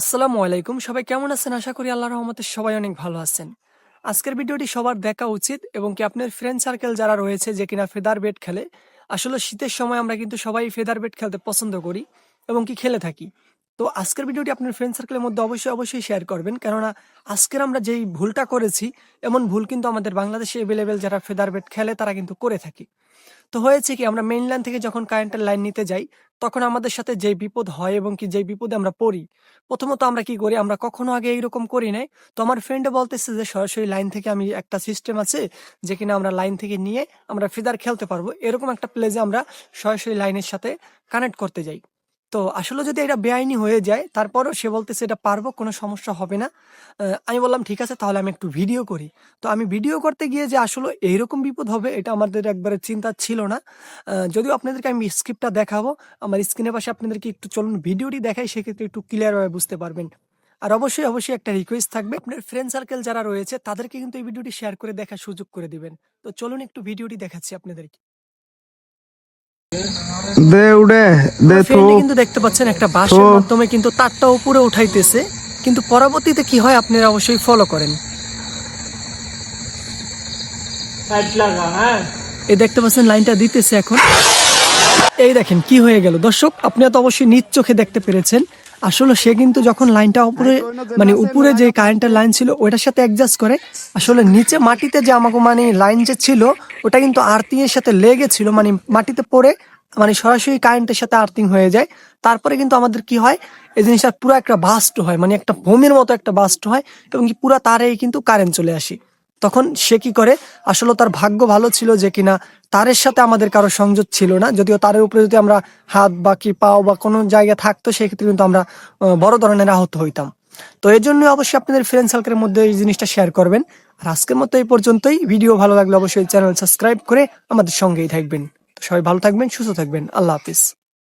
আসসালামু আলাইকুম। সবাই কেমন আছেন? আশা করি আল্লাহ রহমতে সবাই অনেক ভালো আছেন। আজকের ভিডিওটি সবার দেখা উচিত এবং কি আপনার ফ্রেন্ড সার্কেল যারা রয়েছে যে কিনা ফেদার বেট খেলে, আসলে শীতের সময় আমরা কিন্তু সবাই ফেদার বেট খেলতে পছন্দ করি এবং কি খেলে থাকি। তো আজকের ভিডিওটি আপনার ফ্রেন্ড সার্কেলের মধ্যে অবশ্যই অবশ্যই শেয়ার করবেন। কেননা আজকের আমরা যেই ভুলটা করেছি, এমন ভুল কিন্তু আমাদের বাংলাদেশে অ্যাভেলেবেল যারা ফেদার বেট খেলে, তারা কিন্তু করে থাকি। তো হয়েছে কি, আমরা মেইন লাইন থেকে যখন কারেন্টের লাইন নিতে যাই, তখন আমাদের সাথে যে বিপদ হয় এবং কি যে বিপদে আমরা পড়ি, প্রথমত আমরা কি করি, আমরা কখনো আগে এইরকম করি নাই। তো আমার ফ্রেন্ডে বলতেছে যে, সরাসরি লাইন থেকে আমি একটা সিস্টেম আছে, যে কিনা আমরা লাইন থেকে নিয়ে আমরা ফিদার খেলতে পারব। এরকম একটা প্লেজে আমরা সরাসরি লাইনের সাথে কানেক্ট করতে যাই। তো আসলে যদি এটা বেআইনি হয়ে যায়, তারপরও সে বলতেছে এটা পারব, কোনো সমস্যা হবে না। আমি বললাম, ঠিক আছে, তাহলে আমি একটু ভিডিও করি। তো আমি ভিডিও করতে গিয়ে যে আসলে এইরকম বিপদ হবে, এটা আমাদের একবারে চিন্তা ছিল না। যদিও আপনাদেরকে আমি স্ক্রিপ্টটা দেখাবো, আমার স্ক্রিনের পাশে আপনাদেরকে একটু চলুন ভিডিওটি দেখাই, সেক্ষেত্রে একটু ক্লিয়ারভাবে বুঝতে পারবেন। আর অবশ্যই অবশ্যই একটা রিকোয়েস্ট থাকবে, আপনার ফ্রেন্ড সার্কেল যারা রয়েছে, তাদেরকে কিন্তু এই ভিডিওটি শেয়ার করে দেখার সুযোগ করে দিবেন। তো চলুন একটু ভিডিওটি দেখাচ্ছি আপনাদেরকে। দে উড়ে দে তো কিন্তু দেখতে পাচ্ছেন একটা বাঁশের মাধ্যমে কিন্তু তারটা উপরে উঠাইতেছে। কিন্তু পরবর্তীতে কি হয় আপনারা অবশ্যই ফলো করেন। এই দেখতে পাচ্ছেন লাইনটা দিতেছে এখন। এই দেখেন কি হয়ে গেল। দর্শক আপনি তো অবশ্যই নিজ চোখে দেখতে পেরেছেন। আসলে সে কিন্তু যখন লাইনটা উপরে মানে উপরে যে কারেন্টের লাইন ছিল ওটার সাথে অ্যাডজাস্ট করে আসলে নিচে মাটিতে যে আমাকে মানে লাইন যে ছিল ওটা কিন্তু আর্থিং এর সাথে লেগেছিল মানে মাটিতে পড়ে মানে সরাসরি কারেন্টের সাথে আর্থিং হয়ে যায়। তারপরে কিন্তু আমাদের কি হয় এই জিনিসটা পুরো একটা বাস্ট হয় মানে একটা ভূমির মতো একটা বাস্ট হয় এবং কি পুরো তারেই কিন্তু কারেন্ট চলে আসে। তখন সে কি করে? আসলে তার ভাগ্য ভালো ছিল যে কিনা তারের সাথে আমাদের কারও সংযোগ ছিল না। যদিও তারের উপরে যদি আমরা হাত বা কি পাও বা কোনো জায়গায় থাকতো, সেক্ষেত্রে কিন্তু আমরা বড় ধরনের আহত হইতাম। তো এর জন্য অবশ্যই আপনাদের ফ্রেন্ড সার্কেলের মধ্যে এই জিনিসটা শেয়ার করবেন। আর আজকের মতো এই পর্যন্তই। ভিডিও ভালো লাগলে অবশ্যই চ্যানেল সাবস্ক্রাইব করে আমাদের সঙ্গেই থাকবেন। সবাই ভালো থাকবেন, সুস্থ থাকবেন। আল্লাহ হাফিজ।